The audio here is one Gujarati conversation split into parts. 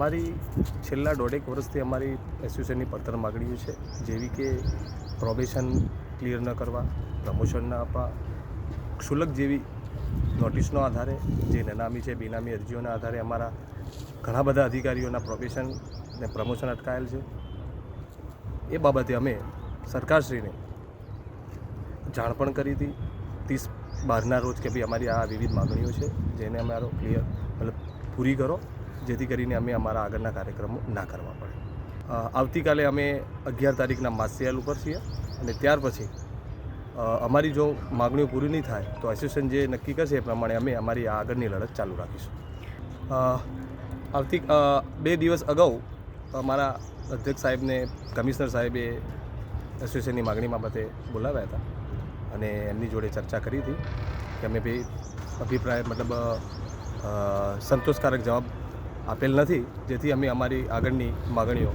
અમારી છેલ્લા દોઢેક વર્ષથી અમારી એસોસિએશનની પડતર માગણીઓ છે જેવી કે પ્રોબેશન ક્લિયર ન કરવા પ્રમોશન ન આપવા, ક્ષુલક જેવી નોટિસનો આધારે, જે નનામી છે, બેનામી અરજીઓના આધારે અમારા ઘણા બધા અધિકારીઓના પ્રોબેશન ને પ્રમોશન અટકાયેલ છે. એ બાબતે અમે સરકારશ્રીને જાણ પણ કરી હતી ત્રીસ બારના રોજ કે ભાઈ અમારી આ વિવિધ માગણીઓ છે, જેને અમારો ક્લિયર મતલબ પૂરી કરો. જેથી કરીને અમે અમારા આગળના કાર્યક્રમો ના કરવા પડે. આવતીકાલે અમે અગિયાર તારીખના માસિયાલ ઉપર છીએ અને ત્યાર પછી અમારી જો માગણીઓ પૂરી નહીં થાય તો એસોસિએશન જે નક્કી કરશે એ પ્રમાણે અમે અમારી આગળની લડત ચાલુ રાખીશું. આવતી બે દિવસ અગાઉ અમારા અધ્યક્ષ સાહેબને કમિશનર સાહેબે એસોસિએશનની માગણી બાબતે બોલાવ્યા હતા અને એમની જોડે ચર્ચા કરી હતી કે અમે ભાઈ અભિપ્રાય, મતલબ સંતોષકારક જવાબ આપેલ નથી. જેથી અમે અમારી આગળની માગણીઓ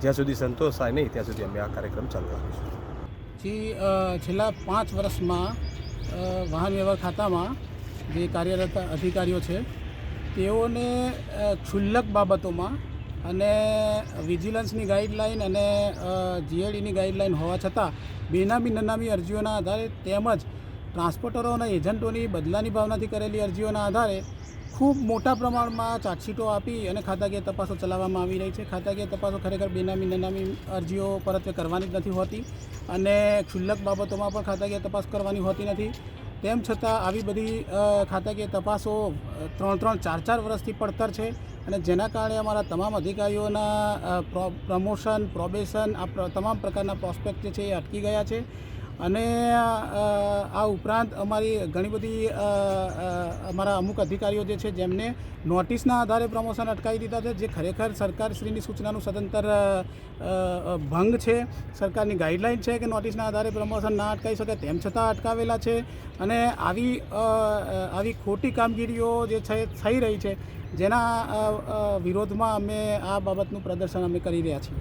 જ્યાં સુધી સંતોષ થાય નહીં, ત્યાં સુધી અમે આ કાર્યક્રમ ચાલુ રાખીશું. જી છેલ્લા પાંચ વર્ષમાં વાહન વ્યવહાર ખાતામાં જે કાર્યરત અધિકારીઓ છે, તેઓને ક્ષુલ્લક બાબતોમાં અને વિજિલન્સની ગાઈડલાઈન અને જીએડીની ગાઈડલાઈન હોવા છતાં બેનામી નનામી અરજીઓના આધારે તેમજ ટ્રાન્સપોર્ટરો અને એજન્ટોની બદલાની ભાવનાથી કરેલી અરજીઓના આધારે ખૂબ મોટા પ્રમાણમાં ચાર્જશીટો આપી અને ખાતાકીય તપાસો ચલાવવામાં આવી રહી છે. ખાતાકીય તપાસો ખરેખર બેનામી, નનામી અરજીઓ પરત્વે કરવાની જ નથી હોતી અને ક્ષુલ્લક બાબતોમાં પણ ખાતાકીય તપાસ કરવાની હોતી નથી. તેમ છતાં આવી બધી ખાતાકીય તપાસો ત્રણ ત્રણ, ચાર ચાર વર્ષથી પડતર છે અને જેના કારણે અમારા તમામ અધિકારીઓના પ્રો- પ્રમોશન, પ્રોબેશન, આ તમામ પ્રકારના પ્રોસ્પેક્ટ જે છે એ અટકી ગયા છે. અને આ ઉપરાંત અમારી ઘણી બધી અમારા અમુક અધિકારીઓ જે છે જેમને નોટિસના આધારે પ્રમોશન અટકાવી દીધા છે જે ખરેખર સરકારશ્રીની સૂચનાનું અ, ભંગ છે સરકારની ગાઈડલાઇન છે કે નોટિસના આધારે પ્રમોશન ના અટકાવી શકે તેમ છતાં અટકાવેલા છે. અને આવી આવી ખોટી કામગીરીઓ જે છે થઈ રહી છે જેના વિરોધમાં અમે આ બાબતનું પ્રદર્શન અમે કરી રહ્યા છીએ.